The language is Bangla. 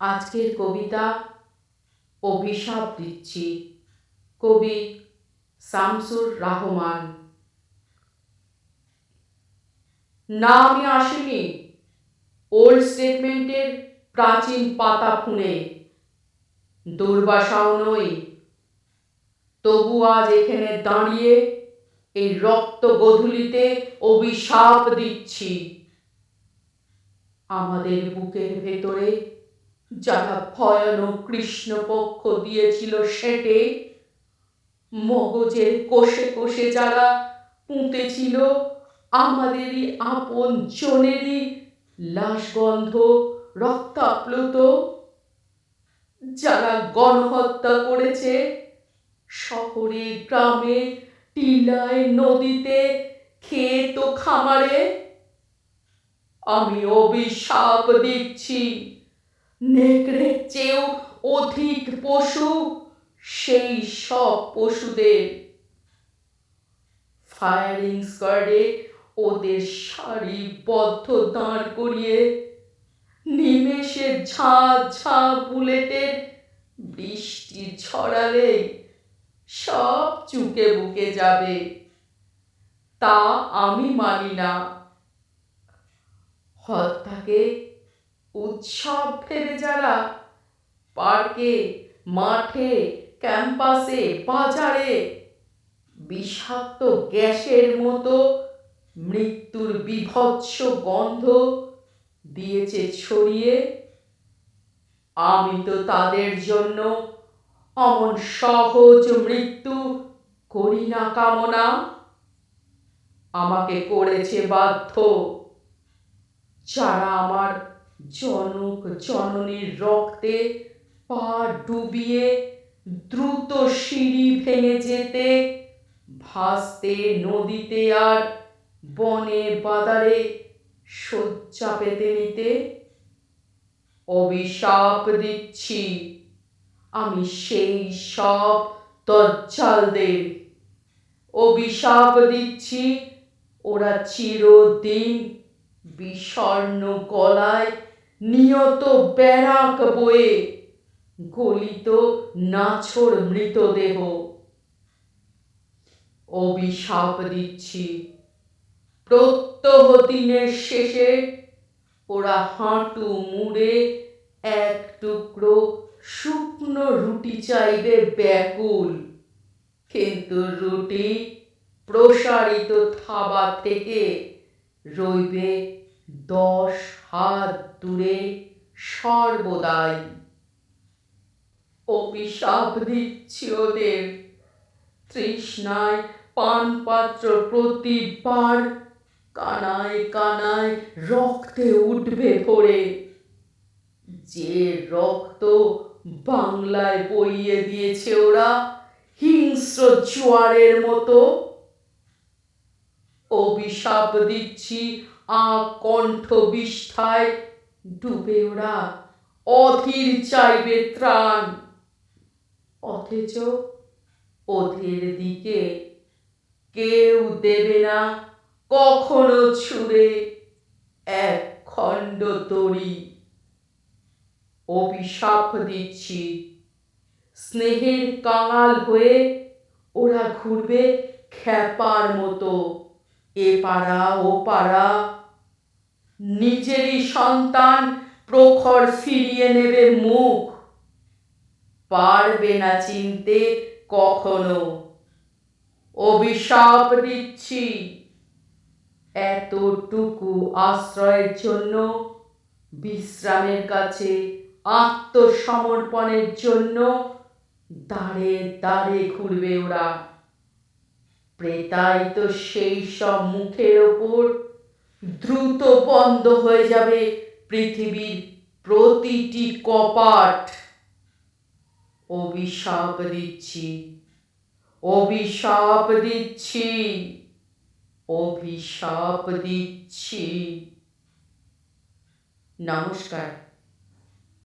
আজকের কবিতা অভিশাপ দিচ্ছি। কবি শামসুর রহমান। না, আমি আসিনি। ওল্ড স্টেটমেন্টের প্রাচীন পাতা ফুঁড়ে দুর্বাসাও নই। তবু আজ এখানে দাঁড়িয়ে এই রক্ত গধূলিতে অভিশাপ দিচ্ছি। আমাদের বুকের ভেতরে যারা ভয়ানক কৃষ্ণপক্ষ দিয়েছিল সেটে, মগজের কোষে কোষে যারা পুঁতেছিল, আমাদেরই আপন জনেরই লাশগন্ধ রক্তাপ্লুত। যারা গণহত্যা করেছে, শহরে, গ্রামে, টিলায়, নদীতে, ক্ষেত খামারে, আমি অভিশাপ দিচ্ছি। নেকড়ের চেয়েও অধিক পশু, সেই সব পশুদের ফায়ারিং স্কোয়াডে ওদের সারিবদ্ধ দাঁড় করিয়ে নিমেষে ঝাঁ ঝাঁ বুলেটের বৃষ্টি ছড়ালে সব চুকে বুকে যাবে। তা আমি মানি না। হত্যাকে উৎসব ভেবে যারা, পার্কে, মাঠে, ক্যাম্পাসে, বাজারে, বিষাক্ত গ্যাসের মতো মৃত্যুর বিভৎস গন্ধ দিয়েছে ছড়িয়ে। আমি তো তাদের জন্য অমন সহজ মৃত্যু করি না কামনা। আমাকে করেছে বাধ্য। যারা আমার জনক, জননীর রক্তে পা ডুবিয়ে দ্রুত সিঁড়ি ভেঙে যেতে, ভাসতে নদীতে আর বনে বাদারে শয্যা পেতে নিতে। অভিশাপ দিচ্ছি, আমি সেই সব তজ্জালদের অভিশাপ দিচ্ছি, ওরা চিরদিন বিষণ্ন গলায় নিয়ত ব্যারাক বয়ে, গলিত নাছর মৃতদেহ। অভিশাপ দিচ্ছি। প্রত্যহ দিনের শেষে ওরা হাঁটু মুড়ে এক টুকরো শুকনো রুটি চাইবে ব্যাকুল। কিন্তু রুটি প্রসারিত থাবা থেকে রইবে দশ হাত দূরে সর্বদাই। অভিশাপ দিচ্ছি ওদের। তৃষ্ণায় পানপাত্র প্রতিবার কানায় কানায় রক্তে উঠবে ভরে। যে রক্ত বাংলায় বইয়ে দিয়েছে ওরা, হিংস্র জোয়ারের মতো। অভিশাপ দিচ্ছি আ কণ্ঠ বিষ্ঠায় ডুবে ওরা। অধীর চাইবে ত্রাণ। অথচ ওদের দিকে কেউ দেবে না। কখনো ছুঁড়ে এক খণ্ড তরি। অভিশাপ দিচ্ছি। স্নেহের কাঙাল হয়ে ওরা ঘুরবে খ্যাপার মতো। এ পাড়া, ও পাড়া নিজেরই সন্তান প্রখর ফিরিয়ে নেবে মুখ। পারবে না চিনতে কখনো। অভিশাপ দিচ্ছি। এতটুকু আশ্রয়ের জন্য, বিশ্রামের কাছে, আত্মসমর্পণের জন্য দাঁড়ে দাঁড়ে ঘুরবে ওরা। প্রেতাই তো সেই সব মুখের ওপর দ্রুত বন্ধ হয়ে যাবে পৃথিবীর প্রতিটি কপাট। অভিশাপ দিচ্ছি অভিশাপ দিচ্ছি অভিশাপ দিচ্ছি। নমস্কার।